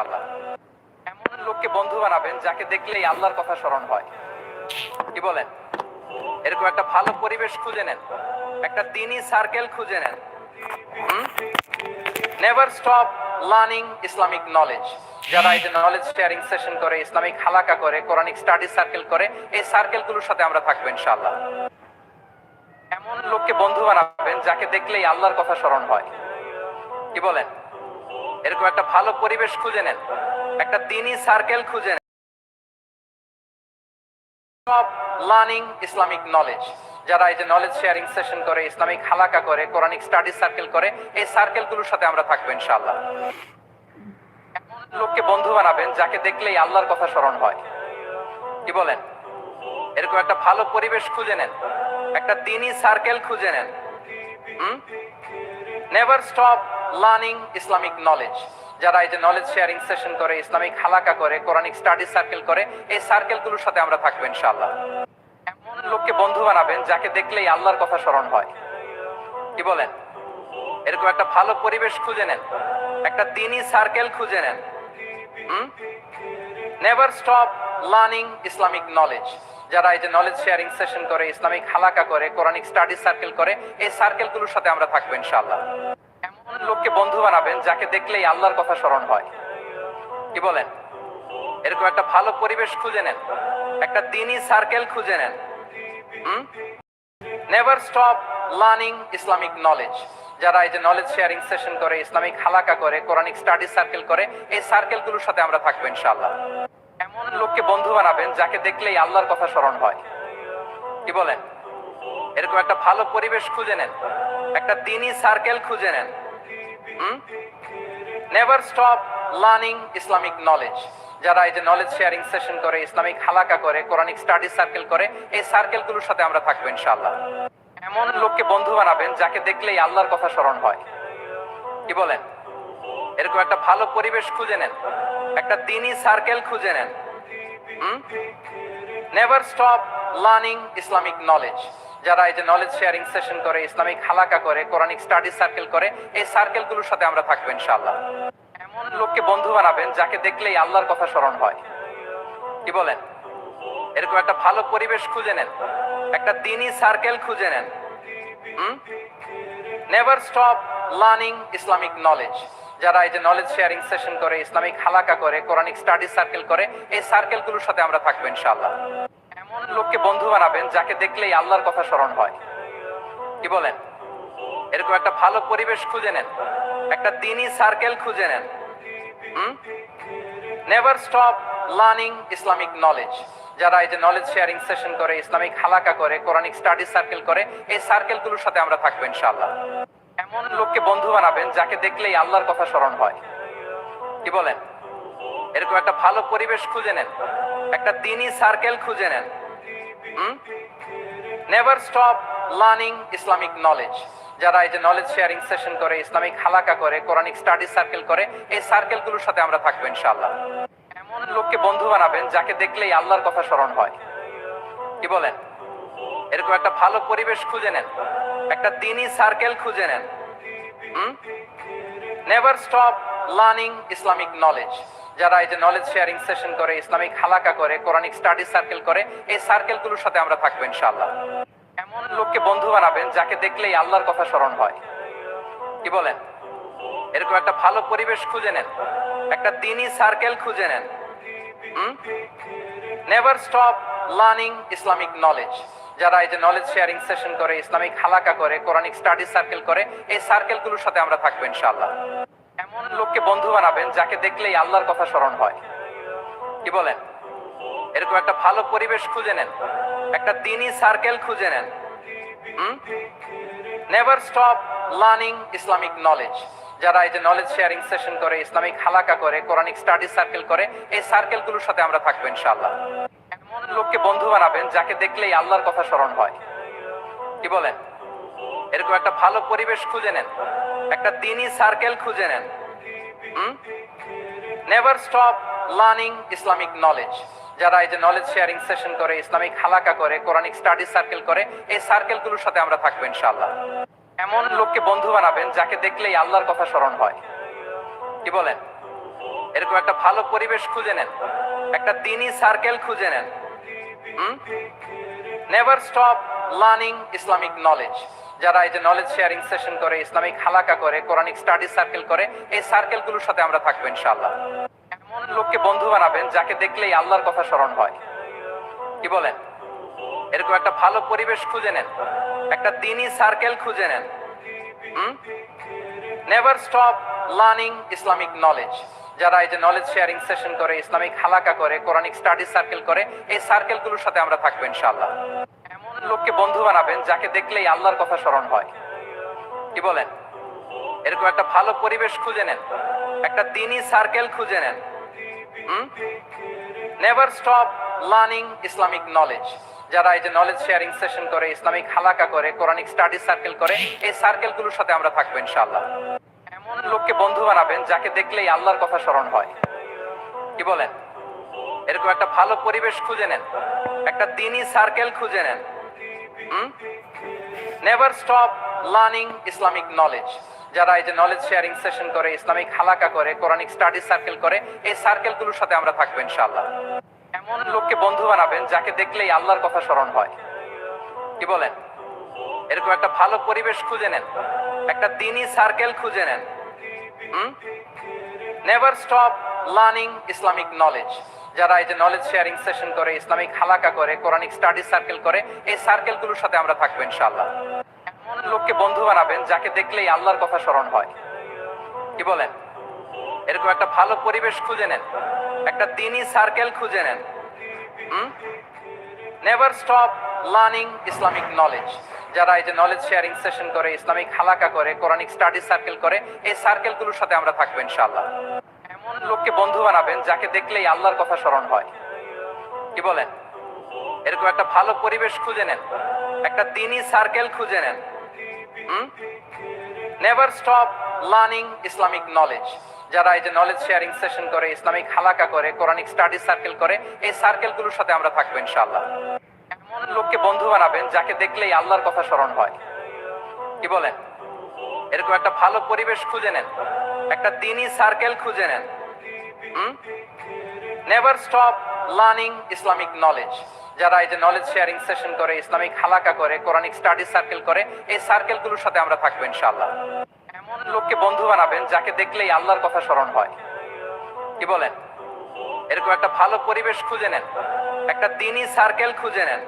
আল্লাহ। এমন লোককে বন্ধু বানাবেন যাকে দেখলেই আল্লাহর কথা স্মরণ হয়। কি বলেন? এরকম একটা ভালো পরিবেশ খুঁজে নেন। একটা দিনই সার্কেল খুঁজে নেন। Never stop learning Islamic knowledge যারা এই যে নলেজ শেয়ারিং সেশন করে ইসলামিক হালাকা করে কোরআনিক স্টাডি সার্কেল করে, এই সার্কেলগুলোর সাথে আমরা থাকব ইনশাআল্লাহ। এমন লোককে বন্ধু বানাবেন যাকে দেখলেই আল্লাহর কথা স্মরণ হয়। কি বলেন? এরকম একটা ভালো পরিবেশ খুঁজে নেন। একটা দিনই সার্কেল খুঁজে নেন। লার্নিং ইসলামিক নলেজ যারা এই যে নলেজ শেয়ারিং সেশন করে ইসলামিক হালাকা করে কোরআনিক স্টাডি সার্কেল করে, এই সার্কেলগুলোর সাথে আমরা থাকব ইনশাআল্লাহ। এমন লোককে বন্ধু বানাবেন যাকে দেখলেই আল্লাহর কথা স্মরণ হয়। কি বলেন? এরকম একটা ভালো পরিবেশ খুঁজে নেন। একটা দিনই সার্কেল খুঁজে নেন। Never stop learning Islamic knowledge যারা এই যে নলেজ শেয়ারিং সেশন করে ইসলামিক হালাকা করে কোরআনিক স্টাডি সার্কেল করে, এই সার্কেলগুলোর সাথে আমরা থাকব ইনশাআল্লাহ। এমন লোককে বন্ধু বানাবেন যাকে দেখলেই আল্লাহর কথা স্মরণ হয়। কি বলেন? এরকম একটা ভালো পরিবেশ খুঁজে নেন। একটা দিনই সার্কেল খুঁজে নেন। Never stop learning Islamic knowledge যারা এই যে নলেজ শেয়ারিং সেশন করে ইসলামিক হালাকা করে কোরআনিক স্টাডি সার্কেল করে, এই সার্কেলগুলোর সাথে আমরা থাকব ইনশাআল্লাহ। এমন লোককে বন্ধু বানাবেন যাকে দেখলেই আল্লাহর কথা স্মরণ হয়। কি বলেন? এরকম একটা ভালো পরিবেশ খুঁজে নেন। একটা দিনই সার্কেল খুঁজে নেন। Never stop learning Islamic knowledge যারা এই যে নলেজ শেয়ারিং সেশন করে ইসলামিক হালাকা করে কোরআনিক স্টাডি সার্কেল করে, এই সার্কেলগুলোর সাথে আমরা থাকব ইনশাআল্লাহ। এমন লোককে বন্ধু বানাবেন যাকে দেখলেই আল্লাহর কথা স্মরণ হয়। কি বলেন? এরকম একটা ভালো পরিবেশ খুঁজে নেন। একটা দিনই সার্কেল খুঁজে নেন। Never stop learning Islamic knowledge যারা এই যে নলেজ শেয়ারিং সেশন করে ইসলামিক হালাকা করে কোরআনিক স্টাডি সার্কেল করে, এই সার্কেলগুলোর সাথে আমরা থাকব ইনশাআল্লাহ। এমন লোককে বন্ধু বানাবেন যাকে দেখলেই আল্লাহর কথা স্মরণ হয়। কি বলেন? এরকম একটা ভালো পরিবেশ খুঁজে নেন। একটা দিনই সার্কেল খুঁজে নেন। Never stop learning Islamic knowledge যারা এই যে নলেজ শেয়ারিং সেশন করে, ইসলামিক হালাকা করে কোরআনিক স্টাডি সার্কেল করে, এই সার্কেলগুলোর সাথে আমরা থাকব ইনশাআল্লাহ। এমন লোককে বন্ধু বানাবেন যাকে দেখলেই আল্লাহর কথা স্মরণ হয়। কি বলেন? এরকম একটা ভালো পরিবেশ খুঁজে নেন। একটা দিনই সার্কেল খুঁজে নেন। Never stop learning Islamic knowledge যারা এই যে নলেজ শেয়ারিং সেশন করে, ইসলামিক হালাকা করে কোরআনিক স্টাডি সার্কেল করে, এই সার্কেলগুলোর সাথে আমরা থাকব ইনশাআল্লাহ। এমন লোককে বন্ধু বানাবেন যাকে দেখলেই আল্লাহর কথা স্মরণ হয়। কি বলেন? এরকম একটা ভালো পরিবেশ খুঁজে নেন। একটা দিনই সার্কেল খুঁজে নেন। Never stop learning Islamic knowledge যারা এই যে নলেজ শেয়ারিং সেশন করে ইসলামিক হালাকা করে কোরআনিক স্টাডি সার্কেল করে, এই সার্কেলগুলোর সাথে আমরা থাকব ইনশাআল্লাহ। এমন লোককে বন্ধু বানাবেন যাকে দেখলেই আল্লাহর কথা স্মরণ হয়। কি বলেন? এরকম একটা ভালো পরিবেশ খুঁজে নেন। একটা দিনই সার্কেল খুঁজে নেন। Never stop learning Islamic knowledge যারা এই যে নলেজ শেয়ারিং সেশন করে ইসলামিক হালাকা করে কোরআনিক স্টাডি সার্কেল করে, এই সার্কেলগুলোর সাথে আমরা থাকব ইনশাআল্লাহ। এমন লোককে বন্ধু বানাবেন যাকে দেখলেই আল্লাহর কথা স্মরণ হয়। কি বলেন? এরকম একটা ভালো পরিবেশ খুঁজে নেন। একটা দিনই সার্কেল খুঁজে নেন। Never stop learning Islamic knowledge যারা এই যে নলেজ শেয়ারিং সেশন করে, ইসলামিক হালাকা করে কোরআনিক স্টাডি সার্কেল করে, এই সার্কেলগুলোর সাথে আমরা থাকব ইনশাআল্লাহ। এমন লোককে বন্ধু বানাবেন যাকে দেখলেই আল্লাহর কথা স্মরণ হয়। কি বলেন? এরকম একটা ভালো পরিবেশ খুঁজে নেন। একটা দিনই সার্কেল খুঁজে নেন। Never stop learning Islamic knowledge যারা এই যে নলেজ শেয়ারিং সেশন করে, ইসলামিক হালাকা করে কোরআনিক স্টাডি সার্কেল করে, এই সার্কেলগুলোর সাথে আমরা থাকব ইনশাআল্লাহ। এমন লোককে বন্ধু বানাবেন যাকে দেখলেই আল্লাহর কথা স্মরণ হয়। কি বলেন? এরকম একটা ভালো পরিবেশ খুঁজে নেন। একটা দিনই সার্কেল খুঁজে নেন। Never stop learning Islamic knowledge যারা এই যে নলেজ শেয়ারিং সেশন করে ইসলামিক হালাকা করে কোরআনিক স্টাডি সার্কেল করে, এই সার্কেলগুলোর সাথে আমরা থাকব ইনশাআল্লাহ। এমন লোককে বন্ধু বানাবেন যাকে দেখলেই আল্লাহর কথা স্মরণ হয়। কি বলেন? এরকম একটা ভালো পরিবেশ খুঁজে নেন। একটা দিনই সার্কেল খুঁজে নেন। Never stop learning Islamic knowledge যারা এই যে নলেজ শেয়ারিং সেশন করে ইসলামিক হালাকা করে কোরআনিক স্টাডি সার্কেল করে, এই সার্কেলগুলোর সাথে আমরা থাকব ইনশাআল্লাহ। এমন লোককে বন্ধু বানাবেন যাকে দেখলেই আল্লাহর কথা স্মরণ হয়। কি বলেন? এরকম একটা ভালো পরিবেশ খুঁজে নেন। একটা দিনই সার্কেল খুঁজে নেন। Never stop learning Islamic knowledge যারা এই যে নলেজ শেয়ারিং সেশন করে, ইসলামিক হালাকা করে কোরআনিক স্টাডি সার্কেল করে, এই সার্কেলগুলোর সাথে আমরা থাকব ইনশাআল্লাহ। এমন লোককে বন্ধু বানাবেন যাকে দেখলেই আল্লাহর কথা স্মরণ হয়। কি বলেন? এরকম একটা ভালো পরিবেশ খুঁজে নেন। একটা দিনই সার্কেল খুঁজে নেন। Never stop learning Islamic knowledge যারা এই যে নলেজ শেয়ারিং সেশন করে, ইসলামিক হালাকা করে কোরআনিক স্টাডি সার্কেল করে, এই সার্কেলগুলোর সাথে আমরা থাকব ইনশাআল্লাহ। এমন লোককে বন্ধু বানাবেন যাকে দেখলেই আল্লাহর কথা স্মরণ হয়। কি বলেন? এরকম একটা ভালো পরিবেশ খুঁজে নেন। একটা দিনই সার্কেল খুঁজে নেন। Never stop learning Islamic knowledge যারা এই যে নলেজ শেয়ারিং সেশন করে ইসলামিক হালাকা করে কোরআনিক স্টাডি সার্কেল করে, এই সার্কেলগুলোর সাথে আমরা থাকব ইনশাআল্লাহ। এমন লোককে বন্ধু বানাবেন যাকে দেখলেই আল্লাহর কথা স্মরণ হয়। কি বলেন? এরকম একটা ভালো পরিবেশ খুঁজে নেন। একটা দিনই সার্কেল খুঁজে নেন। Never stop learning Islamic knowledge যারা এই যে নলেজ শেয়ারিং সেশন করে ইসলামিক হালাকা করে কোরআনিক স্টাডি সার্কেল করে, এই সার্কেলগুলোর সাথে আমরা থাকব ইনশাআল্লাহ। এমন লোককে বন্ধু বানাবেন যাকে দেখলেই আল্লাহর কথা স্মরণ হয়। কি বলেন? এরকম একটা ভালো পরিবেশ খুঁজে নেন। একটা দিনই সার্কেল খুঁজে নেন। Never stop learning Islamic knowledge যারা এই যে নলেজ শেয়ারিং সেশন করে, ইসলামিক হালাকা করে কোরআনিক স্টাডি সার্কেল করে, এই সার্কেলগুলোর সাথে আমরা থাকব ইনশাআল্লাহ। এমন লোককে বন্ধু বানাবেন যাকে দেখলেই আল্লাহর কথা স্মরণ হয়। কি বলেন? এরকম একটা ভালো পরিবেশ খুঁজে নেন। একটা দিনই সার্কেল খুঁজে নেন। Never stop learning Islamic knowledge যারা এই যে নলেজ শেয়ারিং সেশন করে, ইসলামিক হালাকা করে কোরআনিক স্টাডি সার্কেল করে, এই সার্কেলগুলোর সাথে আমরা থাকব ইনশাআল্লাহ। এমন লোককে বন্ধু বানাবেন যাকে দেখলেই আল্লাহর কথা স্মরণ হয়। কি বলেন? এরকম একটা ভালো পরিবেশ খুঁজে নেন। একটা দিনই সার্কেল খুঁজে নেন। Never stop learning Islamic knowledge যারা এই যে নলেজ শেয়ারিং সেশন করে ইসলামিক হালাকা করে কোরআনিক স্টাডি সার্কেল করে, এই সার্কেলগুলোর সাথে আমরা থাকব ইনশাআল্লাহ। এমন লোককে বন্ধু বানাবেন যাকে দেখলেই আল্লাহর কথা স্মরণ হয়। কি বলেন? এরকম একটা ভালো পরিবেশ খুঁজে নেন। একটা দিনই সার্কেল খুঁজে নেন। Never stop learning Islamic knowledge যারা এই যে নলেজ শেয়ারিং সেশন করে ইসলামিক হালাকা করে কোরআনিক স্টাডি সার্কেল করে, এই সার্কেলগুলোর সাথে আমরা থাকব ইনশাআল্লাহ। এমন লোককে বন্ধু বানাবেন যাকে দেখলেই আল্লাহর কথা স্মরণ হয়। কি বলেন? এরকম একটা ভালো পরিবেশ খুঁজে নেন। একটা দিনই সার্কেল খুঁজে নেন।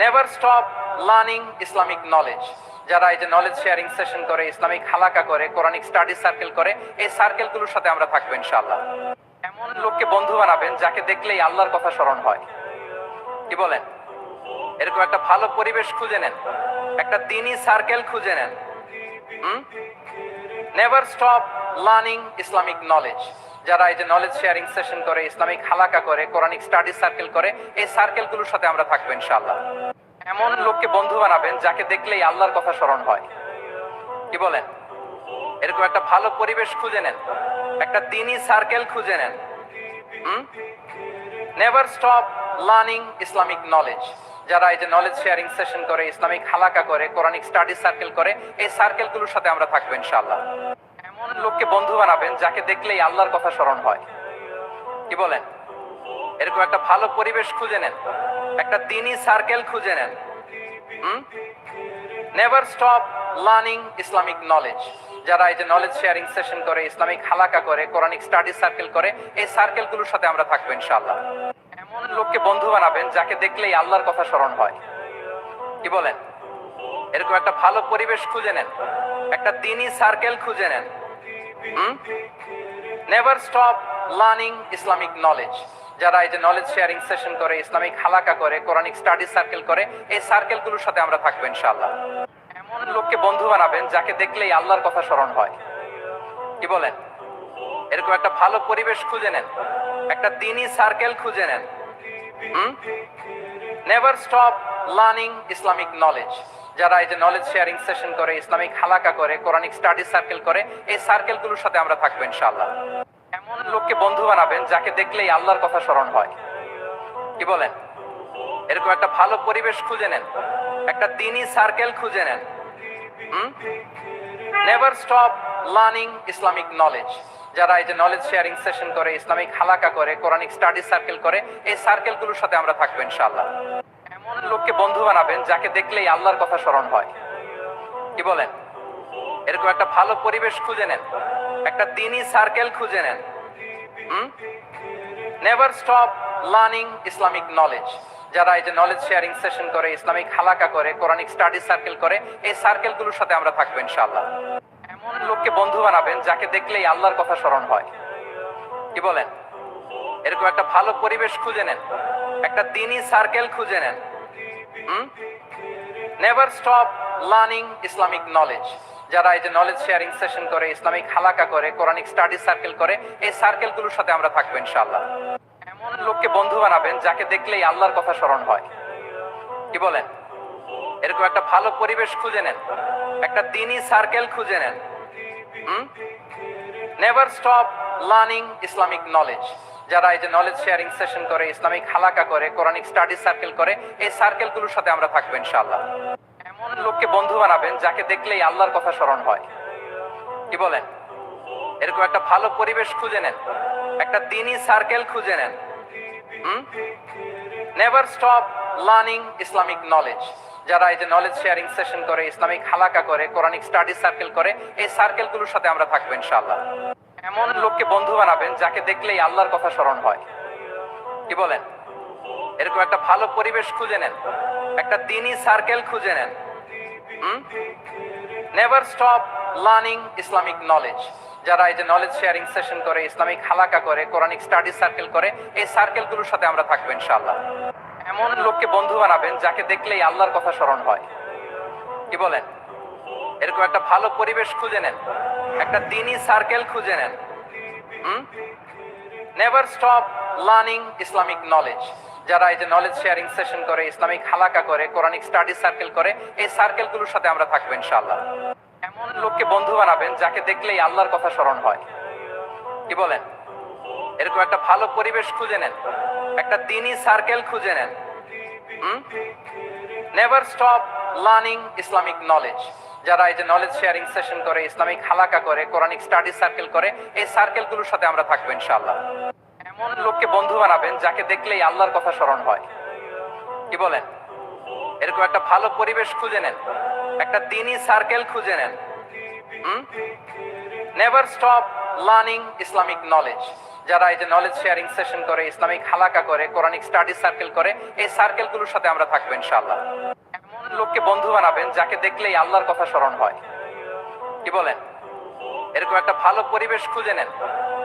Never stop learning Islamic knowledge যারা এই যে নলেজ শেয়ারিং সেশন করে, ইসলামিক হালাকা করে কোরআনিক স্টাডি সার্কেল করে, এই সার্কেলগুলোর সাথে আমরা থাকব ইনশাআল্লাহ। এমন লোককে বন্ধু বানাবেন যাকে দেখলেই আল্লাহর কথা স্মরণ হয়। কি বলেন? এরকম একটা ভালো পরিবেশ খুঁজে নেন। একটা দিনই সার্কেল খুঁজে নেন। Never stop learning Islamic knowledge যারা এই যে নলেজ শেয়ারিং সেশন করে, ইসলামিক হালাকা করে কোরআনিক স্টাডি সার্কেল করে, এই সার্কেলগুলোর সাথে আমরা থাকব ইনশাআল্লাহ। এমন লোককে বন্ধু বানাবেন যাকে দেখলেই আল্লাহর কথা স্মরণ হয়। কি বলেন? এরকম একটা ভালো পরিবেশ খুঁজে নেন। একটা দিনই সার্কেল খুঁজে নেন। Never stop learning Islamic knowledge যারা এই যে নলেজ শেয়ারিং সেশন করে ইসলামিক হালাকা করে কোরআনিক স্টাডি সার্কেল করে, এই সার্কেলগুলোর সাথে আমরা থাকব ইনশাআল্লাহ। এমন লোককে বন্ধু বানাবেন যাকে দেখলেই আল্লাহর কথা স্মরণ হয়। কি বলেন? এরকম একটা ভালো পরিবেশ খুঁজে নেন। একটা দিনই সার্কেল খুঁজে নেন। Never stop learning Islamic knowledge যারা এই যে নলেজ শেয়ারিং সেশন করে ইসলামিক হালাকা করে কোরআনিক স্টাডি সার্কেল করে, এই সার্কেলগুলোর সাথে আমরা থাকব ইনশাআল্লাহ। এমন লোককে বন্ধু বানাবেন যাকে দেখলেই আল্লাহর কথা স্মরণ হয়। কি বলেন? এরকম একটা ভালো পরিবেশ খুঁজে নেন। একটা দিনই সার্কেল খুঁজে নেন। Never stop learning Islamic knowledge যারা এই যে নলেজ শেয়ারিং সেশন করে, ইসলামিক হালাকা করে কোরআনিক স্টাডি সার্কেল করে, এই সার্কেলগুলোর সাথে আমরা থাকব ইনশাআল্লাহ। এমন লোককে বন্ধু বানাবেন যাকে দেখলেই আল্লাহর কথা স্মরণ হয়। কি বলেন? এরকম একটা ভালো পরিবেশ খুঁজে নেন। একটা দিনই সার্কেল খুঁজে নেন। Never stop learning Islamic knowledge যারা এই যে নলেজ শেয়ারিং সেশন করে, ইসলামিক হালাকা করে কোরআনিক স্টাডি সার্কেল করে, এই সার্কেলগুলোর সাথে আমরা থাকব ইনশাআল্লাহ। এমন লোককে বন্ধু বানাবেন যাকে দেখলেই আল্লাহর কথা স্মরণ হয়? কি বলেন? এরকম একটা ভালো পরিবেশ খুঁজে নেন। একটা দিনই সার্কেল খুঁজে নেন। Never stop learning Islamic knowledge যারা এই যে নলেজ শেয়ারিং সেশন করে ইসলামিক হালাকা করে কোরআনিক স্টাডি সার্কেল করে, এই সার্কেলগুলোর সাথে আমরা থাকব ইনশাআল্লাহ। এমন লোককে বন্ধু বানাবেন যাকে দেখলেই আল্লাহর কথা স্মরণ হয়। কি বলেন? এরকম একটা ভালো পরিবেশ খুঁজে নেন। একটা দিনই সার্কেল খুঁজে নেন। Never stop learning Islamic knowledge যারা এই যে নলেজ শেয়ারিং সেশন করে ইসলামিক হালাকা করে কোরআনিক স্টাডি সার্কেল করে, এই সার্কেলগুলোর সাথে আমরা থাকব ইনশাআল্লাহ। এমন লোককে বন্ধু বানাবেন যাকে দেখলেই আল্লাহর কথা স্মরণ হয়। কি বলেন? এরকম একটা ভালো পরিবেশ খুঁজে নেন। একটা দিনই সার্কেল খুঁজে নেন। Never stop learning Islamic knowledge যারা এই যে নলেজ শেয়ারিং সেশন করে, ইসলামিক হালাকা করে কোরআনিক স্টাডি সার্কেল করে, এই সার্কেলগুলোর সাথে আমরা থাকব ইনশাআল্লাহ। এমন লোককে বন্ধু বানাবেন যাকে দেখলেই আল্লাহর কথা স্মরণ হয়। কি বলেন? এরকম একটা ভালো পরিবেশ খুঁজে নেন। একটা দিনই সার্কেল খুঁজে নেন। Never stop learning Islamic knowledge যারা এই যে নলেজ শেয়ারিং সেশন করে, ইসলামিক হালাকা করে কোরআনিক স্টাডি সার্কেল করে, এই সার্কেলগুলোর সাথে আমরা থাকব ইনশাআল্লাহ। এমন লোককে বন্ধু বানাবেন যাকে দেখলেই আল্লাহর কথা স্মরণ হয়। কি বলেন? এরকম একটা ভালো পরিবেশ খুঁজে নেন। একটা দিনই সার্কেল খুঁজে নেন। Never stop learning Islamic knowledge যারা এই যে নলেজ শেয়ারিং সেশন করে ইসলামিক হালাকা করে কোরআনিক স্টাডি সার্কেল করে, এই সার্কেলগুলোর সাথে আমরা থাকব ইনশাআল্লাহ। এমন লোককে বন্ধু বানাবেন যাকে দেখলেই আল্লাহর কথা স্মরণ হয়। কি বলেন? এরকম একটা ভালো পরিবেশ খুঁজে নেন। একটা দিনই সার্কেল খুঁজে নেন। Never stop learning Islamic knowledge যারা এই যে নলেজ শেয়ারিং সেশন করে ইসলামিক হালাকা করে কোরআনিক স্টাডি সার্কেল করে, এই সার্কেলগুলোর সাথে আমরা থাকব ইনশাআল্লাহ। এমন লোককে বন্ধু বানাবেন যাকে দেখলেই আল্লাহর কথা স্মরণ হয়। কি বলেন? এরকম একটা ভালো পরিবেশ খুঁজে নেন। একটা দিনই সার্কেল খুঁজে নেন। Never stop learning Islamic knowledge যারা এই যে নলেজ শেয়ারিং সেশন করে, ইসলামিক হালাকা করে কোরআনিক স্টাডি সার্কেল করে, এই সার্কেলগুলোর সাথে আমরা থাকব ইনশাআল্লাহ। এমন লোককে বন্ধু বানাবেন যাকে দেখলেই আল্লাহর কথা স্মরণ হয়। কি বলেন? এরকম একটা ভালো পরিবেশ খুঁজে নেন। একটা দিনই সার্কেল খুঁজে নেন। Never stop learning Islamic knowledge যারা এই যে নলেজ শেয়ারিং সেশন করে, ইসলামিক হালাকা করে কোরআনিক স্টাডি সার্কেল করে, এই সার্কেলগুলোর সাথে আমরা থাকব ইনশাআল্লাহ। এমন লোককে বন্ধু বানাবেন যাকে দেখলেই আল্লাহর কথা স্মরণ হয়। কি বলেন? এরকম একটা ভালো পরিবেশ খুঁজে নেন। একটা দিনই সার্কেল খুঁজে নেন। Never stop learning Islamic knowledge যারা এই যে নলেজ শেয়ারিং সেশন করে ইসলামিক হালাকা করে কোরআনিক স্টাডি সার্কেল করে, এই সার্কেলগুলোর সাথে আমরা থাকব ইনশাআল্লাহ। এমন লোককে বন্ধু বানাবেন যাকে দেখলেই আল্লাহর কথা স্মরণ হয়। কি বলেন? এরকম একটা ভালো পরিবেশ খুঁজে নেন।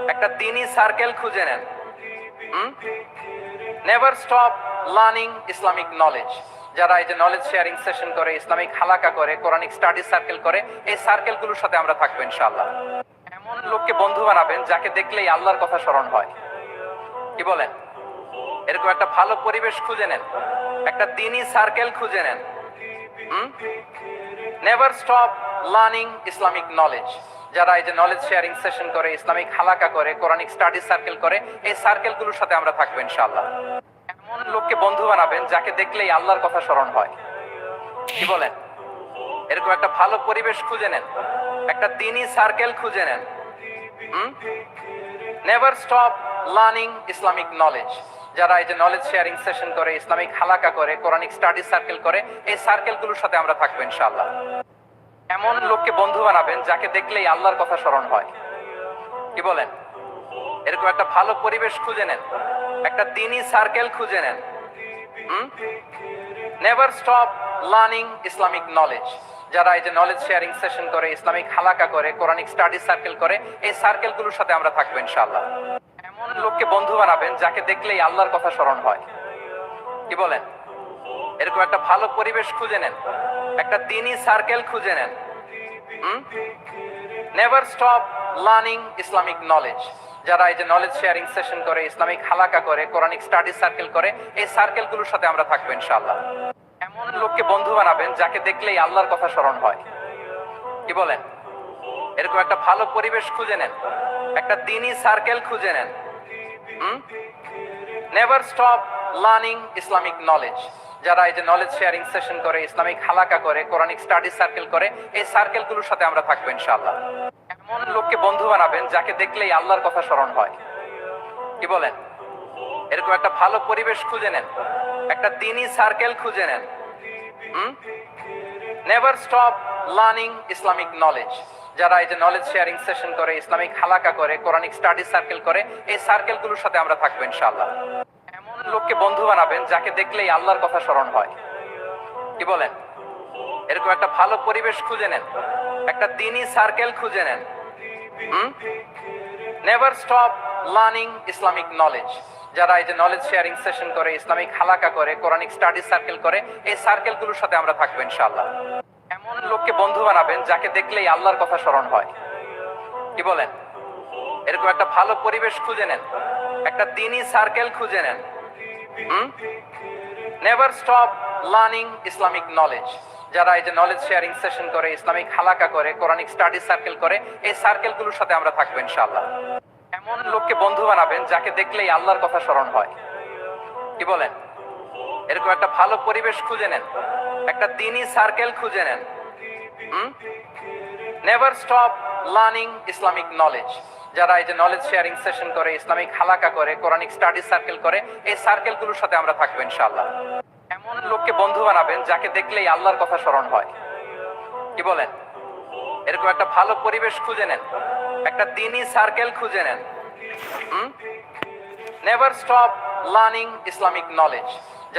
একটা দিনই সার্কেল খুঁজে নেন। Never stop learning Islamic knowledge যারা এই যে নলেজ শেয়ারিং সেশন করে ইসলামিক হালাকা করে কোরআনিক স্টাডি সার্কেল করে, এই সার্কেলগুলোর সাথে আমরা থাকব ইনশাআল্লাহ। এমন লোককে বন্ধু বানাবেন যাকে দেখলেই আল্লাহর কথা স্মরণ হয়। কি বলেন? এরকম একটা ভালো পরিবেশ খুঁজে নেন। একটা দিনই সার্কেল খুঁজে নেন। Never stop learning Islamic knowledge যারা এই যে নলেজ শেয়ারিং সেশন করে, ইসলামিক হালাকা করে কোরআনিক স্টাডি সার্কেল করে, এই সার্কেলগুলোর সাথে আমরা থাকব ইনশাআল্লাহ। এমন লোককে বন্ধু বানাবেন যাকে দেখলেই আল্লাহর কথা স্মরণ হয়। কি বলেন? এরকম একটা ভালো পরিবেশ খুঁজে নেন। একটা দিনই সার্কেল খুঁজে নেন। Never stop learning Islamic knowledge যারা এই যে নলেজ শেয়ারিং সেশন করে, ইসলামিক হালাকা করে কোরআনিক স্টাডি সার্কেল করে, এই সার্কেলগুলোর সাথে আমরা থাকব ইনশাআল্লাহ। এমন লোককে বন্ধু বানাবেন যাকে দেখলেই আল্লাহর কথা স্মরণ হয়। কি বলেন? এরকম একটা ভালো পরিবেশ খুঁজে নেন। একটা দিনই সার্কেল খুঁজে নেন। Never stop learning Islamic knowledge যারা এই যে নলেজ শেয়ারিং সেশন করে ইসলামিক হালাকা করে কোরআনিক স্টাডি সার্কেল করে, এই সার্কেলগুলোর সাথে আমরা থাকব ইনশাআল্লাহ। এমন লোককে বন্ধু বানাবেন যাকে দেখলেই আল্লাহর কথা স্মরণ হয়। কি বলেন? এরকম একটা ভালো পরিবেশ খুঁজে নেন। একটা দিনই সার্কেল খুঁজে নেন। Never stop learning Islamic knowledge যারা এই যে নলেজ শেয়ারিং সেশন করে ইসলামিক হালাকা করে কোরআনিক স্টাডি সার্কেল করে, এই সার্কেলগুলোর সাথে আমরা থাকব ইনশাআল্লাহ। এমন লোককে বন্ধু বানাবেন যাকে দেখলেই আল্লাহর কথা স্মরণ হয়। কি বলেন? এরকম একটা ভালো পরিবেশ খুঁজে নেন। একটা দিনই সার্কেল খুঁজে নেন। Never stop learning Islamic knowledge যারা এই যে নলেজ শেয়ারিং সেশন করে, ইসলামিক হালাকা করে কোরআনিক স্টাডি সার্কেল করে, এই সার্কেলগুলোর সাথে আমরা থাকব ইনশাআল্লাহ। এমন লোককে বন্ধু বানাবেন যাকে দেখলেই আল্লাহর কথা স্মরণ হয়। কি বলেন? এরকম একটা ভালো পরিবেশ খুঁজে নেন। একটা দিনই সার্কেল খুঁজে নেন। Never stop learning Islamic knowledge যারা এই যে নলেজ শেয়ারিং সেশন করে, ইসলামিক হালাকা করে কোরআনিক স্টাডি সার্কেল করে, এই সার্কেলগুলোর সাথে আমরা থাকব ইনশাআল্লাহ। এমন লোককে বন্ধু বানাবেন যাকে দেখলেই আল্লাহর কথা স্মরণ হয়। কি বলেন? এরকম একটা ভালো পরিবেশ খুঁজে নেন। একটা দিনই সার্কেল খুঁজে নেন। Never stop learning Islamic knowledge যারা এই যে নলেজ শেয়ারিং সেশন করে ইসলামিক হালাকা করে কোরআনিক স্টাডি সার্কেল করে, এই সার্কেলগুলোর সাথে আমরা থাকব ইনশাআল্লাহ। এমন লোককে বন্ধু বানাবেন যাকে দেখলেই আল্লাহর কথা স্মরণ হয়। কি বলেন? এরকম একটা ভালো পরিবেশ খুঁজে নেন। একটা দিনই সার্কেল খুঁজে নেন। Never stop learning Islamic knowledge যারা এই যে নলেজ শেয়ারিং সেশন করে ইসলামিক হালাকা করে কোরআনিক স্টাডি সার্কেল করে, এই সার্কেলগুলোর সাথে আমরা থাকব ইনশাআল্লাহ। এমন লোককে বন্ধু বানাবেন যাকে দেখলেই আল্লাহর কথা স্মরণ হয়। কি বলেন? এরকম একটা ভালো পরিবেশ খুঁজে নেন। একটা দিনই সার্কেল খুঁজে নেন। Never stop learning Islamic knowledge যারা এই যে নলেজ শেয়ারিং সেশন করে, ইসলামিক হালাকা করে কোরআনিক স্টাডি সার্কেল করে, এই সার্কেলগুলোর সাথে আমরা থাকব ইনশাআল্লাহ। এমন লোককে বন্ধু বানাবেন যাকে দেখলেই আল্লাহর কথা স্মরণ হয়। কি বলেন? এরকম একটা ভালো পরিবেশ খুঁজে নেন। একটা দিনই সার্কেল খুঁজে নেন। Never stop learning Islamic knowledge